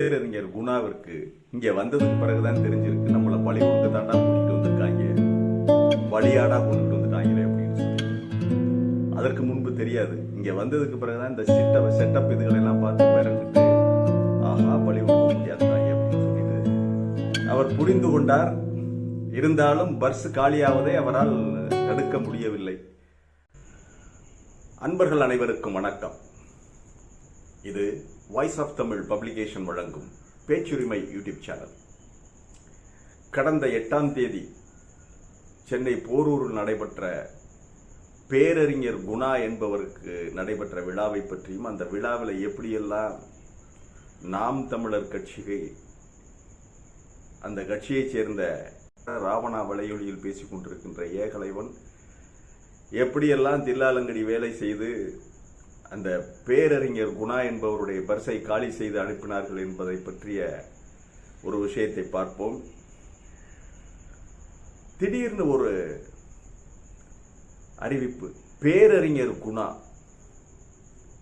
பேரறிஞர் குணாவிற்கு இங்கே வந்ததுக்கு பிறகுதான் தெரிஞ்சிருக்கு நம்மளை பழி கொடுக்க தாண்டா கூட்டிட்டு வந்திருக்காங்க. பலியாடா கொண்டுட்டு வந்துட்டாங்களே அப்படின்னு சொல்லி அதற்கு முன்பு தெரியாது. இங்க வந்ததுக்கு பிறகுதான் இந்த செட்டப் செட்டப் இதுகளை எல்லாம் பார்த்து பிறந்துட்டு ஆஹா பழி கொடுக்க முடியாதுதாங்க அப்படின்னு சொல்லிட்டு அவர் புரிந்து கொண்டார். இருந்தாலும் பர்ஸ் காலியாவதை அவரால் தடுக்க முடியவில்லை. அன்பர்கள் அனைவருக்கும் வணக்கம். இது வாய்ஸ் ஆஃப் தமிழ் பப்ளிகேஷன் வழங்கும் பேச்சுரிமை யூடியூப் சேனல். கடந்த எட்டாம் தேதி சென்னை போரூரில் நடைபெற்ற பேரறிஞர் குணா என்பவருக்கு நடைபெற்ற விழாவை பற்றியும் அந்த விழாவில் எப்படியெல்லாம் நாம் தமிழர் கட்சிகை அந்த கட்சியைச் சேர்ந்த ராவணா வலையொலியில் பேசிக் கொண்டிருக்கின்ற ஏகலைவன் எப்படியெல்லாம் தில்லாலங்கடி வேலை செய்து அந்த பேரறிஞர் குணா என்பவருடைய பர்ஸை காலி செய்து அனுப்பினார்கள் என்பதை பற்றிய ஒரு விஷயத்தை பார்ப்போம். திடீர்னு ஒரு அறிவிப்பு. பேரறிஞர் குணா.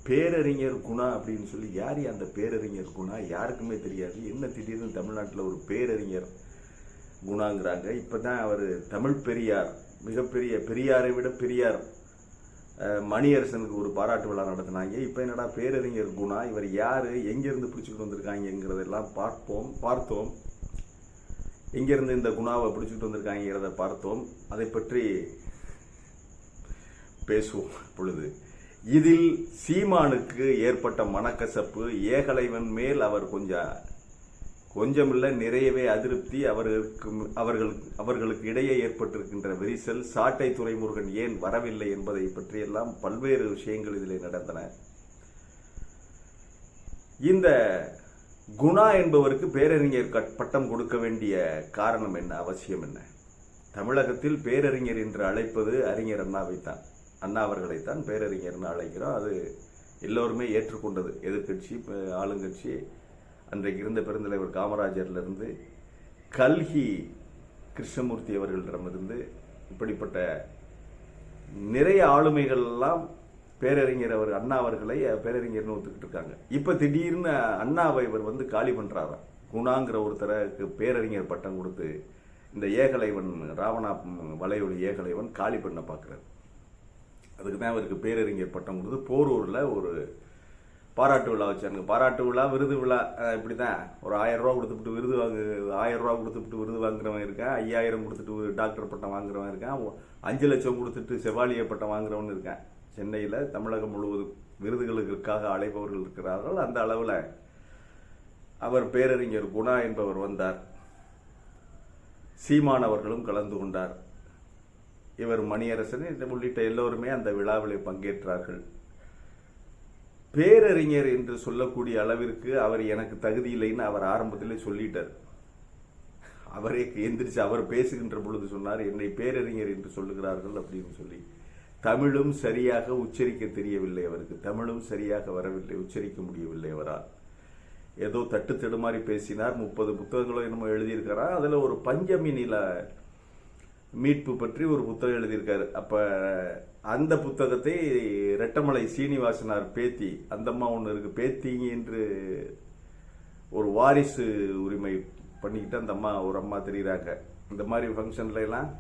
பேரறிஞர் குணா அப்படின்னு சொல்லி யார் அந்த பேரறிஞர் குணா? யாருக்குமே தெரியாது. என்ன திடீர்னு தமிழ்நாட்டில் ஒரு பேரறிஞர் குணாங்கிறாங்க? இப்போ தான் அவர் தமிழ் பெரியார் மிகப்பெரிய பெரியாரை விட பெரியார். மணியரசனுக்கு ஒரு பாராட்டு விழா நடத்தினாங்க. இப்போ என்னடா பேரறிஞர் குணா இவர் யாரு எங்கிருந்து பிடிச்சிட்டு வந்திருக்காங்கங்கிறதெல்லாம் பார்ப்போம் பார்த்தோம். எங்கிருந்து இந்த குணாவை பிடிச்சிட்டு வந்திருக்காங்கிறத பார்த்தோம். அதை பற்றி பேசுவோம் பொழுது இதில் சீமானுக்கு ஏற்பட்ட மனக்கசப்பு ஏகலைவன் மேல் அவர் கொஞ்சம் கொஞ்சமில்ல நிறையவே அதிருப்தி அவர்களுக்கு அவர்கள் அவர்களுக்கு இடையே ஏற்பட்டிருக்கின்ற விரிசல் சாட்டை துறைமுருகன் ஏன் வரவில்லை என்பதை பற்றியெல்லாம் பல்வேறு விஷயங்கள் இதில் நடந்தன. இந்த குணா என்பவருக்கு பேரறிஞர் கட்- பட்டம் கொடுக்க வேண்டிய காரணம் என்ன அவசியம் என்ன? தமிழகத்தில் பேரறிஞர் என்று அழைப்பது அறிஞர் அண்ணாவைத்தான். அண்ணா அவர்களைத்தான் பேரறிஞர்னு அழைக்கிறோம். அது எல்லோருமே ஏற்றுக்கொண்டது. எதிர்க்கட்சி ஆளுங்கட்சி அன்றைக்கு இருந்த பெருந்தலைவர் காமராஜர்லேருந்து கல்கி கிருஷ்ணமூர்த்தி அவர்களிடமிருந்து இப்படிப்பட்ட நிறைய ஆளுமைகள் எல்லாம் பேரறிஞர் அவர் அண்ணா அவர்களை பேரறிஞர்னு ஒத்துக்கிட்டு இருக்காங்க. இப்போ திடீர்னு அண்ணாவை இவர் வந்து காலி பண்ணுறாராம் குணாங்கிற ஒருத்தருக்கு பேரறிஞர் பட்டம் கொடுத்து இந்த ஏகலைவன் ராவணா வலையொலி ஏகலைவன் காலி பண்ண பார்க்குறாரு அதுக்கு தான் அவருக்கு பேரறிஞர் பட்டம் கொடுத்து போரூரில் ஒரு பாராட்டு விழா வச்சாங்க பாராட்டு விழா விருது விழா இப்படி தான் ஒரு ஆயிரம் ரூபா கொடுத்துட்டு விருது வாங்கு ஆயிரம் ரூபா கொடுத்துட்டு விருது வாங்குறவன் இருக்கான். ஐயாயிரம் கொடுத்துட்டு ஒரு டாக்டர் பட்டம் வாங்குறவன் இருக்கான். அஞ்சு லட்சம் கொடுத்துட்டு செவாலிய பட்டம் வாங்குறவன் இருக்கான். சென்னையில் தமிழகம் முழுவதும் விருதுகளுக்காக அழைப்பவர்கள் இருக்கிறார்கள். அந்த அளவில் அவர் பேரறிஞர் குணா என்பவர் வந்தார். சீமான் அவர்களும் கலந்து கொண்டார். இவர் மணியரசன் இது உள்ளிட்ட எல்லோருமே அந்த விழாவில் பங்கேற்றார்கள். பேரறிஞர் என்று சொல்லக்கூடிய அளவிற்கு அவர் எனக்கு தகுதி இல்லைன்னு அவர் ஆரம்பத்திலே சொல்லிட்டார். அவரே எந்திரிச்சு அவர் பேசுகின்ற பொழுது சொன்னார் என்னை பேரறிஞர் என்று சொல்லுகிறார்கள் அப்படின்னு சொல்லி. தமிழும் சரியாக உச்சரிக்க தெரியவில்லை அவருக்கு. தமிழும் சரியாக வரவில்லை உச்சரிக்க முடியவில்லை அவரால். ஏதோ தட்டு தடுமாறி பேசினார். முப்பது புத்தகங்களோ என்னமோ எழுதியிருக்கிறார்? அதில் ஒரு பஞ்சமி நில மீட்பு பற்றி ஒரு புத்தகம் எழுதியிருக்காரு. அப்ப அந்த புத்தகத்தை ரெட்டமலை சீனிவாசனார் பேத்தி அந்த அம்மா ஒன்று இருக்கு பேத்தி என்று ஒரு வாரிசு உரிமை பண்ணிக்கிட்டு அந்த அம்மா ஒரு அம்மா தெரியுறாங்க. இந்த மாதிரி ஃபங்க்ஷன்ல எல்லாம்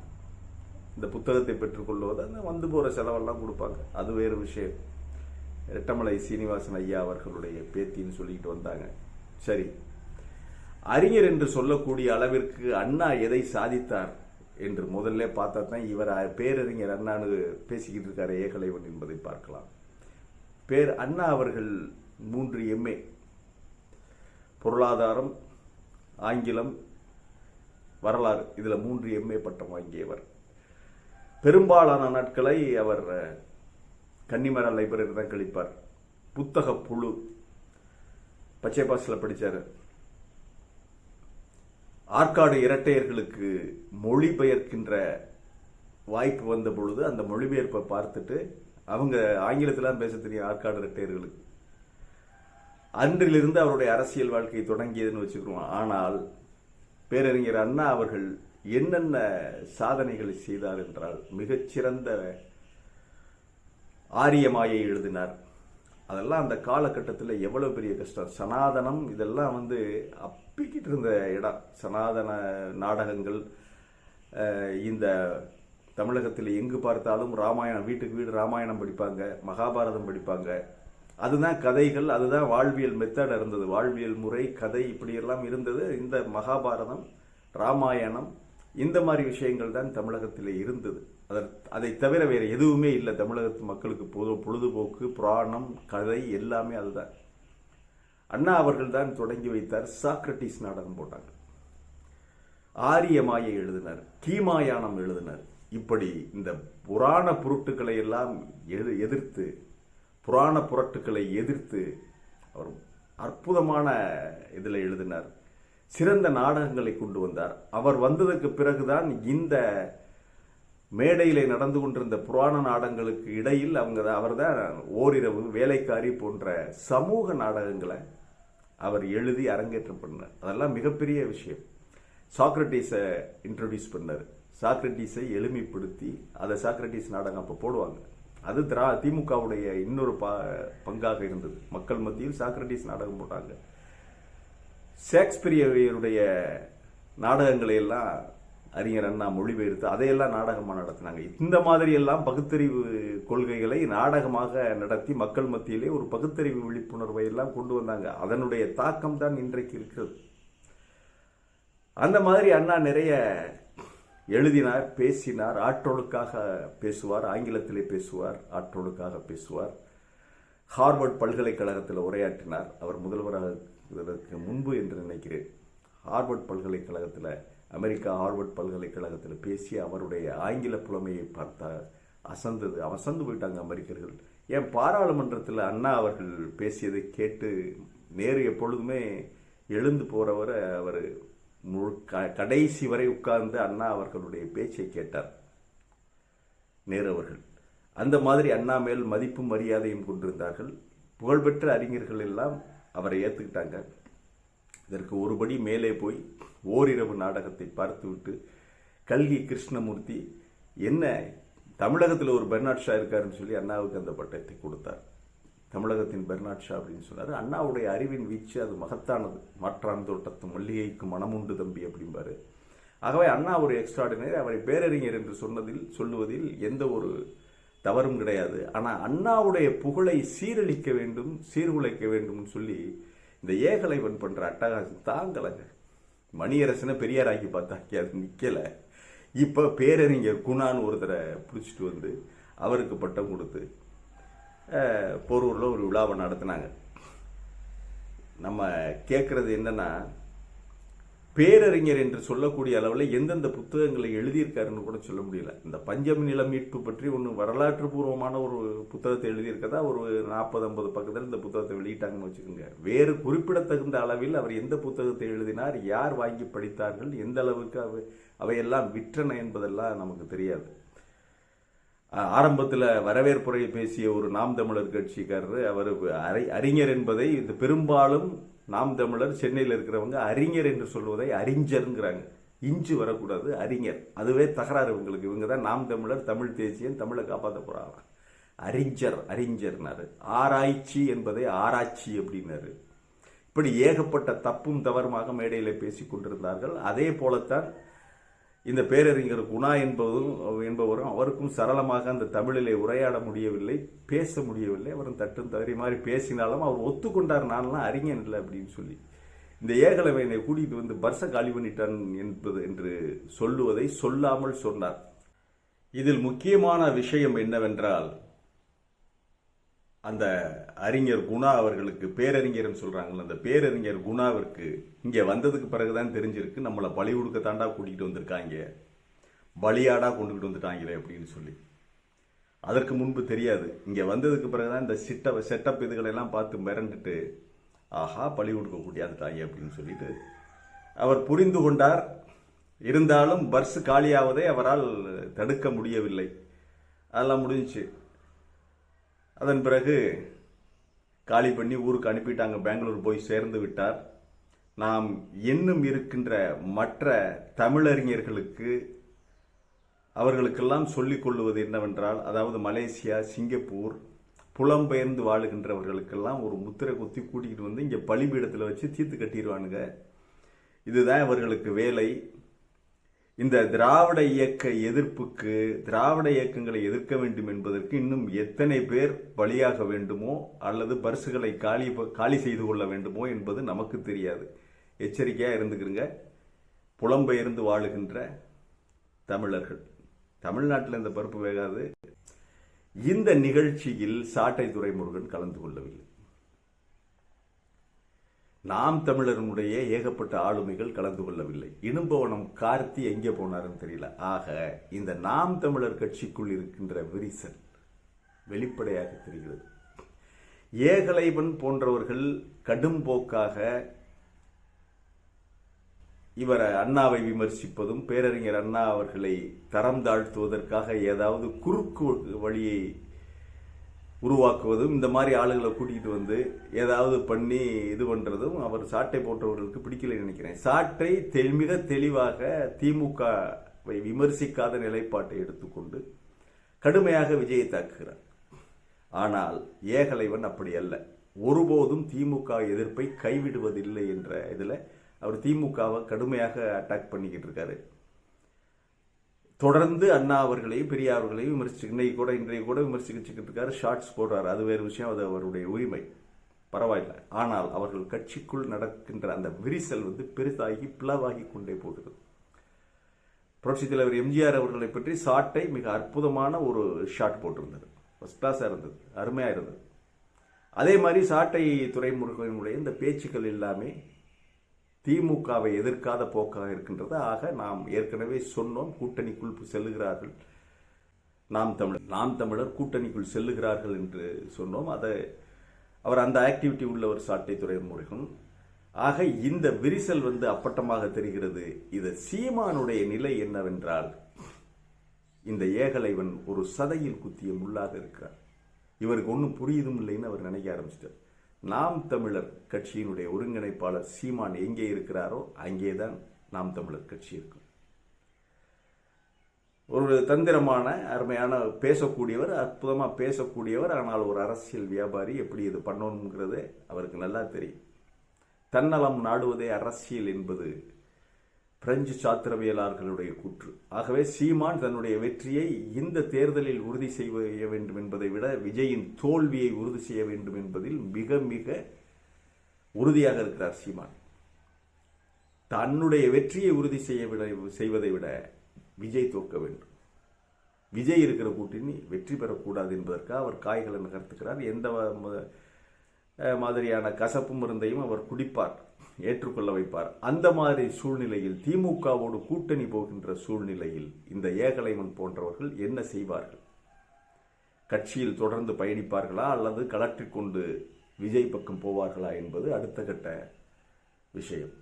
இந்த புத்தகத்தை பெற்றுக்கொள்வது அந்த வந்து போற செலவெல்லாம் கொடுப்பாங்க. அது வேறு விஷயம். ரெட்டமலை சீனிவாசன் ஐயா அவர்களுடைய பேத்தின்னு சொல்லிட்டு வந்தாங்க. சரி. அறிஞர் என்று சொல்லக்கூடிய அளவிற்கு அண்ணா எதை சாதித்தார்? என்று முதல்ல பார்த்தா தான் இவர் பேரறிஞர் அண்ணானு பேசிக்கிட்டு இருக்காரு ஏகலைவன் என்பதை பார்க்கலாம். பேர் அண்ணா அவர்கள் மூன்று எம்ஏ பொருளாதாரம் ஆங்கிலம் வரலாறு இதில் மூன்று எம்ஏ பட்டம் வாங்கியவர். பெரும்பாலான நாட்களை அவர் கன்னிமர லைப்ரரி தான் கழிப்பார். புத்தக புழு பச்சை பாஸில் படித்தார் ஆற்காடு இரட்டையர்களுக்கு மொழிபெயர்க்கின்ற வாய்ப்பு வந்த பொழுது அந்த மொழிபெயர்ப்பை பார்த்துட்டு அவங்க ஆங்கிலத்திலாம் பேச தெரியும் ஆற்காடு இரட்டையர்களுக்கு. அன்றிலிருந்து அவருடைய அரசியல் வாழ்க்கை தொடங்கியதுன்னு வச்சுக்கிறோம். ஆனால் பேரறிஞர் அண்ணா அவர்கள் என்னென்ன சாதனைகளை செய்தார் என்றால் மிகச்சிறந்த ஆரியமாயை எழுதினார். அதெல்லாம் அந்த காலகட்டத்தில் எவ்வளோ பெரிய கஷ்டம். சனாதனம் இதெல்லாம் வந்து அப்பிக்கிட்டு இருந்த இடம். சனாதன நாடகங்கள் இந்த தமிழகத்தில் எங்கு பார்த்தாலும் ராமாயணம் வீட்டுக்கு வீடு ராமாயணம் படிப்பாங்க மகாபாரதம் படிப்பாங்க. அதுதான் கதைகள் அதுதான் வாழ்வியல் மெத்தட் இருந்தது. வாழ்வியல் முறை கதை இப்படியெல்லாம் இருந்தது. இந்த மகாபாரதம் ராமாயணம் இந்த மாதிரி விஷயங்கள் தான் தமிழகத்தில் இருந்தது. அதை தவிர வேறு எதுவுமே இல்லை. தமிழகத்து மக்களுக்கு பொது பொழுதுபோக்கு புராணம் கதை எல்லாமே அதுதான். அண்ணா அவர்கள் தான் தொடங்கி வைத்தார் சாக்ரட்டிஸ் நாடகம் போட்டாங்க. ஆரியமாயை எழுதினார் தீமாயானம் எழுதினார். இப்படி இந்த புராண பொருட்டுக்களை எல்லாம் எது- எதிர்த்து புராண புரட்டுக்களை எதிர்த்து அவர் அற்புதமான இதில் எழுதினார். சிறந்த நாடகங்களை கொண்டு வந்தார். அவர் வந்ததற்கு பிறகுதான் இந்த மேடையிலே நடந்து கொண்டிருந்த புராண நாடகங்களுக்கு இடையில் அவங்க அவர்தான் ஓரிரவு வேலைக்காரி போன்ற சமூக நாடகங்களை அவர் எழுதி அரங்கேற்றம் பண்ணார். அதெல்லாம் மிகப்பெரிய விஷயம். சாக்ரட்டிஸை இன்ட்ரடியூஸ் பண்ணார். சாக்ரட்டிஸை எளிமைப்படுத்தி அதை சாக்ரட்டிஸ் நாடகம் அப்போ போடுவாங்க. அது திரா திமுகவுடைய இன்னொரு ப பங்காக இருந்தது. மக்கள் மத்தியில் சாக்ரட்டிஸ் நாடகம் போட்டாங்க. ஷேக்ஸ்பியருடைய நாடகங்களை எல்லாம் அறிஞர் அண்ணா மொழிபெயர்த்து அதையெல்லாம் நாடகமாக நடத்தினாங்க. இந்த மாதிரி எல்லாம் பகுத்தறிவு கொள்கைகளை நாடகமாக நடத்தி மக்கள் மத்தியிலே ஒரு பகுத்தறிவு விழிப்புணர்வை எல்லாம் கொண்டு வந்தாங்க. அதனுடைய தாக்கம் தான் இன்றைக்கு இருக்கிறது. அந்த மாதிரி அண்ணா நிறைய எழுதினார் பேசினார் ஆற்றொழுக்காக பேசுவார் ஆங்கிலத்திலே பேசுவார் ஆற்றொழுக்காக பேசுவார். ஹார்வர்ட் பல்கலைக்கழகத்தில் உரையாற்றினார். அவர் முதல்வராக முன்பு என்று நினைக்கிறேன். ஹார்வர்ட் பல்கலைக்கழகத்தில் அமெரிக்கா ஹார்வர்ட் பல்கலைக்கழகத்தில் பேசி அவருடைய ஆங்கில புலமையை பார்த்தா அசந்தது. அசந்து போயிட்டாங்க அமெரிக்கர்கள். ஏன் பாராளுமன்றத்தில் அண்ணா அவர்கள் பேசியதை கேட்டு நேரு எப்பொழுதுமே எழுந்து போகிறவரை அவர் முழு க- கடைசி வரை உட்கார்ந்து அண்ணா அவர்களுடைய பேச்சை கேட்டார். நேரு அவர்கள். அந்த மாதிரி அண்ணா மேல் மதிப்பும் மரியாதையும் கொண்டிருந்தார்கள். புகழ்பெற்ற அறிஞர்கள் எல்லாம் அவரை ஏற்றுக்கிட்டாங்க இதற்கு ஒருபடி மேலே போய் ஓரிரவு நாடகத்தை பார்த்துவிட்டு கல்கி கிருஷ்ணமூர்த்தி என்ன தமிழகத்தில் ஒரு பெர்னாட் ஷா இருக்காருன்னு சொல்லி அண்ணாவுக்கு அந்த பட்டத்தை கொடுத்தார். தமிழகத்தின் பெர்னாட் ஷா அப்படின்னு சொன்னார். அண்ணாவுடைய அறிவின் வீச்சு அது மகத்தானது. மாற்றான் தோட்டத்து மல்லிகைக்கு மனமுண்டு தம்பி அப்படிம்பாரு. ஆகவே அண்ணா ஒரு எக்ஸ்ட்ராடினரி அவரை பேரறிஞர் என்று சொன்னதில் சொல்லுவதில் எந்த ஒரு தவறும் கிடையாது. ஆனால் அண்ணாவுடைய புகழை சீரழிக்க வேண்டும் சீர்குலைக்க வேண்டும்னு சொல்லி இந்த ஏகலைவன் பண்ணுற அட்டகாசம் தாங்கலைங்க. மணியரசனை பெரியாராக்கி பார்த்தாக்கி அது நிற்கலை இப்போ பேரறிஞர் குணான்னு ஒருத்தரை பிடிச்சிட்டு வந்து அவருக்கு பட்டம் கொடுத்து போரூரில் ஒரு விழாவை நடத்தினாங்க. நம்ம கேட்குறது என்னன்னா பேரறிஞர் என்று சொல்லக்கூடிய அளவில் எந்தெந்த புத்தகங்களை எழுதியிருக்காருன்னு கூட சொல்ல முடியல. இந்த பஞ்சமி நில மீட்பு பற்றி ஒன்று வரலாற்று பூர்வமான ஒரு புத்தகத்தை எழுதியிருக்கதா? ஒரு நாற்பது ஐம்பது பக்கத்தில் இந்த புத்தகத்தை வெளியிட்டாங்கன்னு வச்சுக்கோங்க. வேறு குறிப்பிடத்தகுந்த அளவில் அவர் எந்த புத்தகத்தை எழுதினார்? யார் வாங்கி படித்தார்கள்? எந்த அளவுக்கு அவை அவையெல்லாம் விற்றன என்பதெல்லாம் நமக்கு தெரியாது. ஆரம்பத்தில் வரவேற்புரை பேசிய ஒரு நாம் தமிழர் கட்சிக்காரர் அவர் அறி- அறிஞர் என்பதை இந்த பெரும்பாலும் நாம் தமிழர் சென்னையில் இருக்கிறவங்க அறிஞர் என்று சொல்வதை அறிஞருங்கிறாங்க. இஞ்சு வரக்கூடாது அறிஞர். அதுவே தகராறு இவங்களுக்கு இவங்க தான் நாம் தமிழர் தமிழ் தேசியம் தமிழை காப்பாற்ற போகிறாங்க அறிஞர் அறிஞர்னாரு. ஆராய்ச்சி என்பதை ஆராய்ச்சி அப்படின்னாரு. இப்படி ஏகப்பட்ட தப்பும் தவறுமாக மேடையில் பேசி கொண்டிருந்தார்கள். அதே போலத்தான் இந்த பேரறிஞர் குணா என்பதும் என்பவரும் அவருக்கும் சரளமாக அந்த தமிழிலே உரையாட முடியவில்லை பேச முடியவில்லை. அவரும் தட்டும் தவறி மாதிரி பேசினாலும் அவர் ஒத்துக்கொண்டார் நான்லாம் அறிஞன் இல்லை அப்படின்னு சொல்லி. இந்த ஏகலவை என்னை கூட்டிகிட்டு வந்து பர்ச காலி பண்ணிட்டான் என்பது என்று சொல்லுவதை சொல்லாமல் சொன்னார். இதில் முக்கியமான விஷயம் என்னவென்றால் அந்த அறிஞர் குணா அவர்களுக்கு பேரறிஞர்னு சொல்றாங்கல்ல அந்த பேரறிஞர் குணாவிற்கு இங்கே வந்ததுக்கு பிறகுதான் தெரிஞ்சிருக்கு நம்மளை பலி கொடுக்க தாண்டா கூட்டிகிட்டு வந்திருக்காங்க பலியாடா கொண்டுகிட்டு வந்துட்டாங்களே அப்படின்னு சொல்லி. அதற்கு முன்பு தெரியாது. இங்கே வந்ததுக்கு பிறகுதான் இந்த சிட்ட செட்டப் இதுகளை எல்லாம் பார்த்து மிரண்டுட்டு ஆஹா பலி கொடுக்க கூட்டியாந்துட்டாங்க அப்படின்னு சொல்லிட்டு அவர் புரிந்து கொண்டார். இருந்தாலும் பர்ஸ் காலியாவதை அவரால் தடுக்க முடியவில்லை. அதெல்லாம் முடிஞ்சிச்சு. அதன் பிறகு காலி பண்ணி ஊருக்கு அனுப்பிட்டாங்க. பெங்களூர் போய் சேர்ந்து விட்டார். நாம் இன்னும் இருக்கின்ற மற்ற தமிழறிஞர்களுக்கு அவர்களுக்கெல்லாம் சொல்லிக் கொள்வது என்னவென்றால் அதாவது மலேசியா சிங்கப்பூர் புலம்பெயர்ந்து வாழுகின்றவர்களுக்கெல்லாம் ஒரு முத்திரை குத்தி கூட்டிகிட்டு வந்து இங்கே பலிபீடத்தில் வச்சு தீர்த்து கட்டிடுவானுங்க. இதுதான் இவர்களுக்கு வேலை. இந்த திராவிட இயக்க எதிர்ப்புக்கு திராவிட இயக்கங்களை எதிர்க்க வேண்டும் என்பதற்கு இன்னும் எத்தனை பேர் பலியாக வேண்டுமோ அல்லது பரிசுகளை காலி காலி செய்து கொள்ள வேண்டுமோ என்பது நமக்கு தெரியாது. எச்சரிக்கையாக இருந்துக்கிறங்க புலம்பெயர்ந்து வாழுகின்ற தமிழர்கள். தமிழ்நாட்டில் இந்த பருப்பு வேகாது. இந்த நிகழ்ச்சியில் சாட்டை துறைமுருகன் கலந்து கொள்ளவில்லை. நாம் தமிழர்களுடைய ஏகப்பட்ட ஆளுமைகள் கலந்து கொள்ளவில்லை. இனும்பவனம் கார்த்தி எங்கே போனாருன்னு தெரியல. ஆக இந்த நாம் தமிழர் கட்சிக்குள் இருக்கின்ற விரிசல் வெளிப்படையாக தெரிகிறது. ஏகலைவன் போன்றவர்கள் கடும் போக்காக இவரை அண்ணாவை விமர்சிப்பதும் பேரறிஞர் அண்ணா அவர்களை தரம் தாழ்த்துவதற்காக ஏதாவது குறுக்கு வழியை உருவாக்குவதும் இந்த மாதிரி ஆளுகளை கூட்டிகிட்டு வந்து ஏதாவது பண்ணி இது பண்ணுறதும் அவர் சாட்டை போன்றவர்களுக்கு பிடிக்கல நினைக்கிறேன். சாட்டை தெ- மிக தெளிவாக திமுகவை விமர்சிக்காத நிலைப்பாட்டை எடுத்துக்கொண்டு கடுமையாக விஜயை தாக்குகிறார். ஆனால் ஏகலைவன் அப்படி அல்ல. ஒருபோதும் திமுக எதிர்ப்பை கைவிடுவதில்லை என்ற இதில் அவர் திமுகவை கடுமையாக அட்டாக் பண்ணிக்கிட்டு இருக்காரு. தொடர்ந்து அண்ணா அவர்களையும் பெரியார் அவர்களையும் விமர்சிச்சு இன்னைக்கு கூட இன்றைய கூட விமர்சிச்சுக்கிட்டு இருக்காரு ஷார்ட்ஸ் போடுறாரு. அது வேறு விஷயம் அது அவருடைய உரிமை. பரவாயில்லை. ஆனால் அவர்கள் கட்சிக்குள் நடக்கின்ற அந்த விரிசல் வந்து பெரிதாகி பிளவாகி கொண்டே போகிறது. புரட்சித் தலைவர் எம்ஜிஆர் அவர்களை பற்றி ஷார்ட்டை மிக அற்புதமான ஒரு ஷாட் போட்டிருந்தது. ஃபஸ்ட் கிளாஸாக இருந்தது. அருமையாக இருந்தது. அதே மாதிரி சாட்டை துறைமுருகனுடைய இந்த பேச்சுக்கள் எல்லாமே திமுகவை எதிர்க்காத போக்காக இருக்கின்றது ஆக நாம் ஏற்கனவே சொன்னோம். கூட்டணிக்குள் செல்லுகிறார்கள். நாம் தமிழர் நாம் தமிழர் கூட்டணிக்குள் செல்லுகிறார்கள் என்று சொன்னோம். அதை அவர் அந்த ஆக்டிவிட்டி உள்ள ஒரு சாட்டை துறைமுருகன் ஆக இந்த விரிசல் வந்து அப்பட்டமாக தெரிகிறது. இது சீமானுடைய நிலை என்னவென்றால் இந்த ஏகலைவன் ஒரு சதையில் குத்திய முள்ளாக இருக்கிறார். இவருக்கு ஒன்றும் புரியுதும் இல்லைன்னு அவர் நினைக்க ஆரம்பிச்சிட்டார். நாம் தமிழர் கட்சியினுடைய ஒருங்கிணைப்பாளர் சீமான் எங்கே இருக்கிறாரோ அங்கேதான் நாம் தமிழர் கட்சி இருக்கும். ஒரு தந்திரமான அருமையான பேசக்கூடியவர் அற்புதமாக பேசக்கூடியவர் ஆனால் ஒரு அரசியல் வியாபாரி எப்படி இது பண்ணணுங்கிறது அவருக்கு நல்லா தெரியும். தன்னலம் நாடுவதே அரசியல் என்பது பிரெஞ்சு சாத்திரவியலாளர்களுடைய கூற்று. ஆகவே சீமான் தன்னுடைய வெற்றியை இந்த தேர்தலில் உறுதி செய்ய வேண்டும் என்பதை விட விஜயின் தோல்வியை உறுதி செய்ய வேண்டும் என்பதில் மிக மிக உறுதியாக இருக்கிறார் சீமான். தன்னுடைய வெற்றியை உறுதி செய்ய செய்வதை விட விஜய் தோற்க வேண்டும். விஜய் இருக்கிற கூட்டணி வெற்றி பெறக்கூடாது என்பதற்காக அவர் காய்களை நகர்த்துக்கிறார் எந்த மாதிரியான கசப்பு மருந்தையும் அவர் குடிப்பார். ஏற்றுக்கொள்ள வைப்பார். அந்த மாதிரி சூழ்நிலையில் திமுகவோடு கூட்டணி போகின்ற சூழ்நிலையில் இந்த ஏகலைவன் போன்றவர்கள் என்ன செய்வார்கள்? கட்சியில் தொடர்ந்து பயணிப்பார்களா அல்லது கலற்றிக் கொண்டு விஜய் பக்கம் போவார்களா என்பது அடுத்த கட்ட விஷயம்.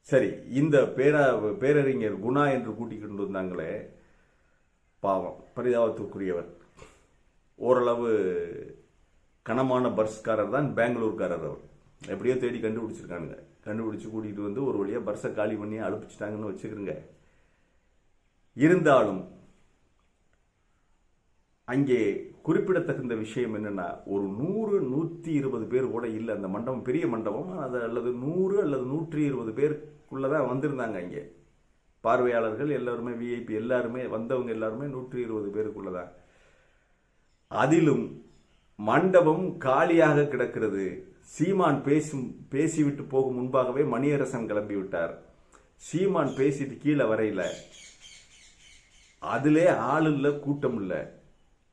சரி இந்த பேரா பேரறிஞர் குணா என்று கூட்டிக் கொண்டு வந்தாங்களே பாவம் பரிதாபத்துக்குரியவர். ஓரளவு கனமான பர்ஸ்காரர் தான் பெங்களூர்காரர் அவர். எப்படியோ தேடி கண்டுபிடிச்சிருக்கானுங்க. கண்டுபிடிச்சு கூட்டிகிட்டு வந்து ஒரு வழியாக பர்ஸை காலி பண்ணி அனுப்பிச்சிட்டாங்கன்னு வச்சுக்கிறோங்க இருந்தாலும் அங்கே குறிப்பிடத்தகுந்த விஷயம் என்னன்னா ஒரு நூறு நூற்றி இருபது பேர் கூட இல்லை அந்த மண்டபம் பெரிய மண்டபம் அது அல்லது நூறு அல்லது நூற்றி இருபது பேருக்குள்ளே தான் வந்திருந்தாங்க அங்கே. பார்வையாளர்கள் எல்லாருமே விஐபி எல்லாருமே வந்தவங்க எல்லாருமே நூற்றி இருபது பேருக்குள்ளதான். அதிலும் மண்டபம் காலியாக கிடக்கிறது. சீமான் பேசும் பேசிவிட்டு போகும் முன்பாகவே மணியரசன் கிளம்பி விட்டார் சீமான் பேசிட்டு கீழே வரையில. அதிலே ஆள் இல்லை கூட்டம் இல்லை.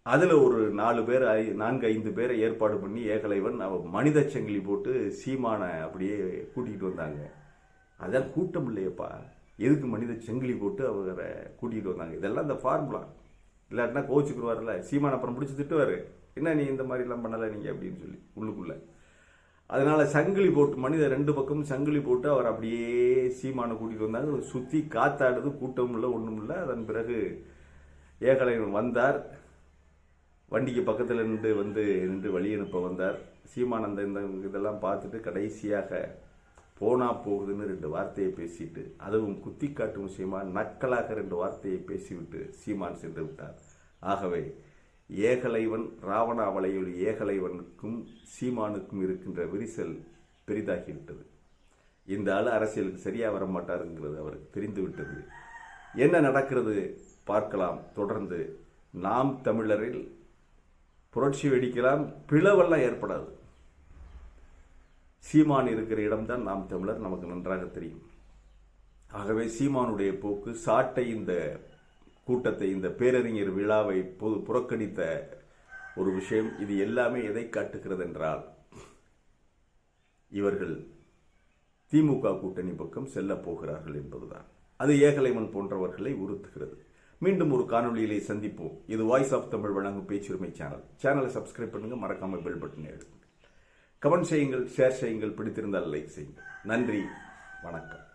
அதில் ஒரு நாலு பேர் ஐ- நான்கு ஐந்து பேரை ஏற்பாடு பண்ணி ஏகலைவன் அவ மனித சங்கிலி போட்டு சீமானை அப்படியே கூட்டிகிட்டு வந்தாங்க. அதான் கூட்டம் இல்லையப்பா. எதுக்கு மனித செங்கிலி போட்டு அவரை கூட்டிகிட்டு வந்தாங்க? இதெல்லாம் இந்த ஃபார்முலா இல்லாட்டினா கோச்சுக்குருவார்ல சீமான் அப்புறம் பிடிச்சி திட்டுவார். என்ன நீ இந்த மாதிரிலாம் பண்ணலை நீங்க? அப்படின்னு சொல்லி உள்ளுக்குள்ளே. அதனால சங்கிலி போட்டு மனிதர் ரெண்டு பக்கமும் சங்கிலி போட்டு அவர் அப்படியே சீமானை கூட்டிட்டு வந்தாங்க சுத்தி காத்தாடுது கூட்டமும் இல்லை ஒன்றும் இல்லை. அதன் பிறகு ஏகலைவன் வந்தார். வண்டிக்கு பக்கத்தில் நின்று வந்து நின்று வழி அனுப்ப வந்தார். சீமானந்த இந்த இதெல்லாம் பார்த்துட்டு கடைசியாக போனா போகுதுன்னு ரெண்டு வார்த்தையை பேசிட்டு அதுவும் குத்தி காட்டும் விஷயமா நக்கலாக ரெண்டு வார்த்தையை பேசிவிட்டு சீமான் சென்று விட்டார். ஆகவே ஏகலைவன் ராவணாவளையில் ஏகலைவனுக்கும் சீமானுக்கும் இருக்கின்ற விரிசல் பெரிதாகிவிட்டது. இந்த ஆள் அரசியலுக்கு சரியாக வர மாட்டாருங்கிறது அவருக்கு தெரிந்துவிட்டது. என்ன நடக்கிறது பார்க்கலாம். தொடர்ந்து நாம் தமிழரில் புரட்சி வெடிக்கலாம் பிளவெல்லாம் ஏற்படாது. சீமான் இருக்கிற இடம்தான் நாம் தமிழர் நமக்கு நன்றாக தெரியும். ஆகவே சீமானுடைய போக்கு சாட்டை இந்த கூட்டத்தை இந்த பேரறிஞர் விழாவை பொது புறக்கணித்த ஒரு விஷயம் இது எல்லாமே எதை காட்டுகிறது என்றால் இவர்கள் திமுக கூட்டணி பக்கம் செல்ல போகிறார்கள் என்பதுதான். அது ஏகலைவன் போன்றவர்களை உறுத்துகிறது. மீண்டும் ஒரு காணொளியிலே சந்திப்போம். இது வாய்ஸ் ஆஃப் தமிழ் வழங்கும் பேச்சுரிமை சேனல் சேனலை சப்ஸ்கிரைப் பண்ணுங்க மறக்காம பெல் பட்டன் எடுங்க. கமெண்ட் செய்யுங்கள் ஷேர் செய்யுங்கள் பிடித்திருந்தால் லைக் செய்யுங்கள். நன்றி வணக்கம்.